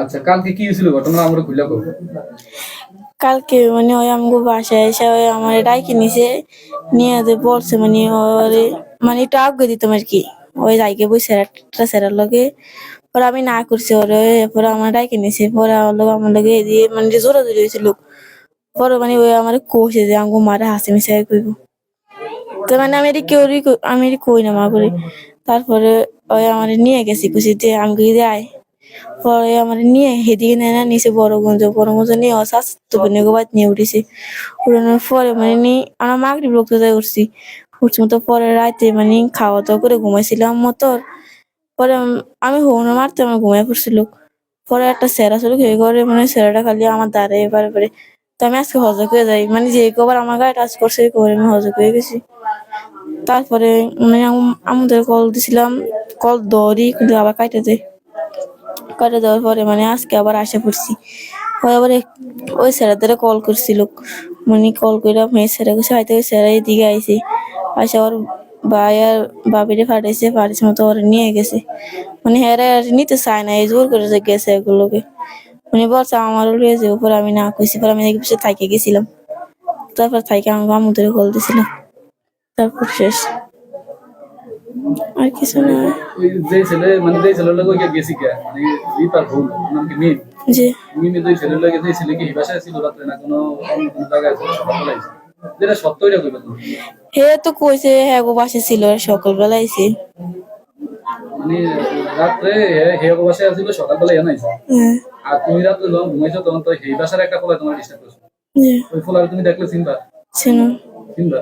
আচ্ছা কালকে কি হয়েছিল ঘটনা? আমরা খুলে কব কালকে মানে ওই আমগো বাসায় এসে ওই আমার ডাইকে নিছে, নিয়ে যে বলছে মানে ওরে মানে একটু আগে দিতাম আর কি, ওই যাইকে বই সেরাটা সেরার লগে। পরে আমি না করছি ওরে, পরে আমার ডাইকে নিছে, পরে আমার আমার লগে দিয়ে মানে জোরা জোরি হয়েছিল। পরে মানে ওই আমার কোষে যে আমগো মারা হাসি মিশাই কইব। তো মানে আমি এটি কেউ আমি কই না মা করি। তারপরে ওই আমার নিয়ে গেছি খুশি যে আমাকে দেয় পরে আমার নিয়ে হেদিকে নেয় না নিচে বড় গঞ্জ বড় গঞ্জ নিয়ে স্বাস্থ্য বোনের নিয়ে উঠেছি। উঠানোর পরে মানে নিয়ে আমার মাগরি রক্তদায় উঠছি। উঠছি মতো পরে রাতে মানে খাওয়া দাওয়া করে ঘুমাইছিলাম মতো পরে আমি হোনা মারতে আমার ঘুমাই পড়ছিল। পরে একটা সেরা শুরু হয়ে করে মানে সেরাটা খালি আমার দ্বারে এবারে পরে তো আমি আজকে হজক হয়ে যাই মানে যে কবার আমার গায়ে টাচ করছে এই কবার আমি হজক হয়ে গেছি। তারপরে মানে আম- আমাদের কল দিছিলাম কল দৌড়ি কিন্তু আবার কাটে দেয়। কাটে দেওয়ার পরে মানে আজকে আবার আসে পড়ছি। ওই আবার ওই স্যারাদের কল করছিল। মানে কল করে মেয়ে স্যারা গেছে হয়তো ওই স্যারা এদিকে আইসি আসে ওর ভাই আর বাবিরে ফাটাইছে ফাটাইছে মতো ওরা নিয়ে গেছে। মানে হ্যাঁ আর নিতে চায় না, এই জোর করে গেছে এগুলোকে। মানে বলছে, আমারও লিয়ে যাব পরে আমি না কইছি, পরে আমি দেখি পিছিয়ে থাইকে গেছিলাম। তারপর থাইকে আমাকে আমুদের কল দিছিলাম তারপর শেষ। আর কিছু না। যে ছেলে মানে যে ছেলের লগে ওইটা গেছি কে মানে রিপার ভুল নাম কি মিম? যে মিমি যে ছেলের লগে যে ছেলে কি হিবাসায় ছিল রাত্রে না কোনো অন্য কোনো জায়গায় ছিল যেটা সত্য এটা কইবা তুমি হে তো কইছে হ্যাঁ গো বাসে ছিল সকালবেলা আইছে। মানে রাত্রে হে- হে বাসায় আসছিল সকালবেলা এনে আইছে। হ্যাঁ। আর তুমি রাত্রে যখন ঘুমাইছো তখন তো সেই বাসার একটা ফলা তোমার ডিস্টার্ব করছে। ওই ফলার তুমি দেখলে চিনবা? ছিল চিনবা?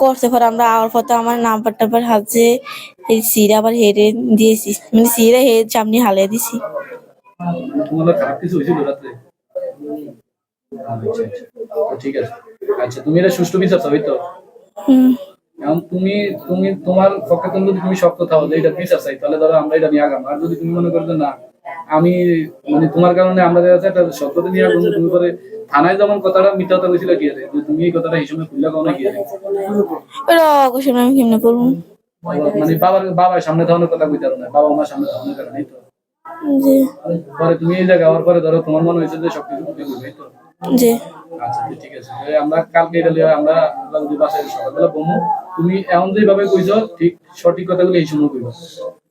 করতে পারে আমরা আওয়ার আমার নাম্বার টাম্বার হাতে এই সিরা আবার হেরে দিয়েছি। মানে সিরা হে সামনে হালে দিছি। আচ্ছা আচ্ছা। ঠিক আছে। আচ্ছা তুমি এটা সুষ্ঠু বিচার চাও তো? এখন তুমি তুমি তোমার পক্ষে তুমি যদি তুমি শক্ত থাও যে এটা বিচার চাই। তাহলে ধরো আমরা এটা নিয়ে আগাম। আর যদি তুমি মনে করো না আমি মানে তোমার কারণে আমরা দেখা যাচ্ছে একটা সত্যতা নিয়ে আগাম তুমি পরে থানায় যেমন কথাটা মিথ্যা কথা কি যে তুমি এই কথাটা হিসেবে খুললে কাও কি ওরা অবশ্যই আমি কেমনে করব মানে বাবার বাবার সামনে থাকানোর কথা কইতে পারো না বাবা মার সামনে থাকানোর কারণে এই তো। যে পরে তুমি এই জায়গায় হওয়ার পরে ধরো তোমার মনে হয়েছে যে সবকিছু বুঝে এই তো? যে আচ্ছা ঠিক আছে। আমরা কালকে এটা লিয়ে আমরা আমরা যদি বাসায় সকালবেলা বমু তুমি এমন যেভাবে কইছো ঠিক সঠিক কথাগুলো এই সময় কইবা।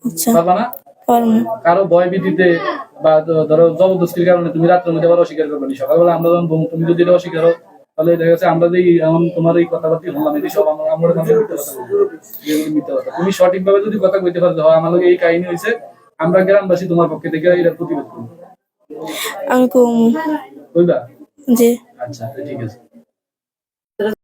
আচ্ছা। পারবা না? পারব কারও ভয় ভীতিতে বা ধরো জবরদস্তির কারণে তুমি রাত্রের মধ্যে আবার অস্বীকার করবে না। সকালবেলা আমরা যখন তুমি যদি এটা অস্বীকার হও তাহলে দেখা যাচ্ছে আমরা যে এমন তোমার এই কথাবার্তা শুনলাম এটি সব আমরা আমরা মিথ্যা কথা। তুমি সঠিক ভাবে যদি কথা কইতে পারো যে, হয় আমার এই কাহিনী হয়েছে আমরা গ্রামবাসী তোমার পক্ষে থেকে এটা প্রতিবাদ করব। আমি কম। যে আচ্ছা ঠিক আছে।